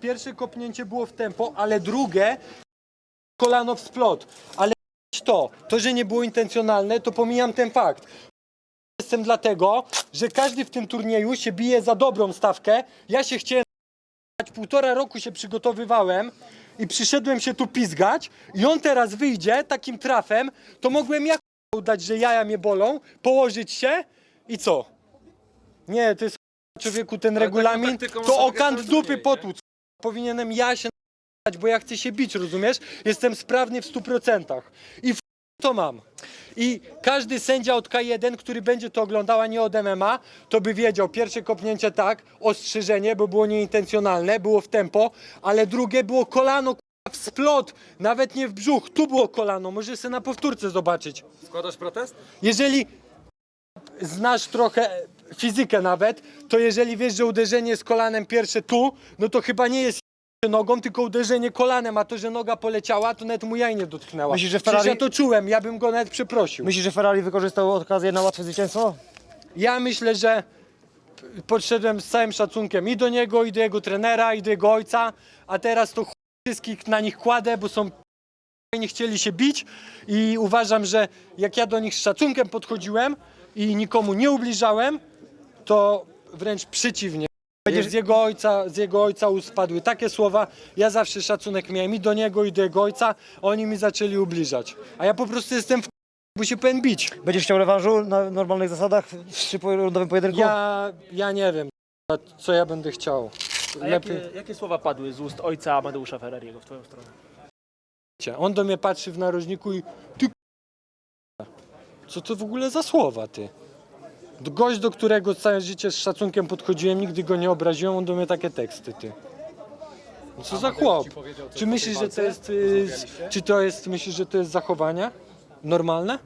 Pierwsze kopnięcie było w tempo, ale drugie kolano w splot. Ale to, to, że nie było intencjonalne, to pomijam ten fakt. Jestem dlatego, że każdy w tym turnieju się bije za dobrą stawkę. Ja się chciałem półtora roku się przygotowywałem i przyszedłem się tu pizgać i on teraz wyjdzie takim trafem, to mogłem jak udać, że jaja mnie bolą, położyć się i co? Nie, to jest człowieku ten regulamin, to sobie o kant każdy dupy potłuc. Powinienem ja się n***ać, bo ja chcę się bić, rozumiesz? Jestem sprawny w 100% i w to mam. I każdy sędzia od K1, który będzie to oglądał, a nie od MMA, to by wiedział, pierwsze kopnięcie tak, ostrzeżenie, bo było nieintencjonalne, było w tempo, ale drugie było kolano k***a, w splot, nawet nie w brzuch, tu było kolano, możesz sobie na powtórce zobaczyć. Składasz protest? Jeżeli znasz trochę fizykę nawet, to jeżeli wiesz, że uderzenie z kolanem pierwsze tu, no to chyba nie jest nogą, tylko uderzenie kolanem, a to, że noga poleciała, to nawet mu jaj nie dotknęła. Myślisz, że Przecież Ferrari- ja to czułem, ja bym go nawet przeprosił. Myślisz, że Ferrari wykorzystał okazję na łatwe zwycięstwo? Ja myślę, że podszedłem z całym szacunkiem i do niego, i do jego trenera, i do jego ojca, a teraz to chuj wszystkich na nich kładę, bo są nie chcieli się bić i uważam, że jak ja do nich z szacunkiem podchodziłem i nikomu nie ubliżałem, to wręcz przeciwnie. Z jego, ojca, z jego ojca ust padły takie słowa, ja zawsze szacunek miałem i do niego, i do jego ojca, oni mi zaczęli ubliżać. A ja po prostu jestem w bo się powinien bić. Będziesz chciał rewanżu na normalnych zasadach w trzyporundowym pojedynku? Ja, ja nie wiem, co ja będę chciał. A jakie, jakie słowa padły z ust ojca Amadeusza Ferrariego w twoją stronę? On do mnie patrzy w narożniku i ty k***a. co to w ogóle za słowa ty? Gość, do którego całe życie z szacunkiem podchodziłem, nigdy go nie obraziłem, on do mnie takie teksty ty. No Co za chłop? Czy myślisz, że to jest, y, czy to jest, myślisz, że to jest zachowanie normalne?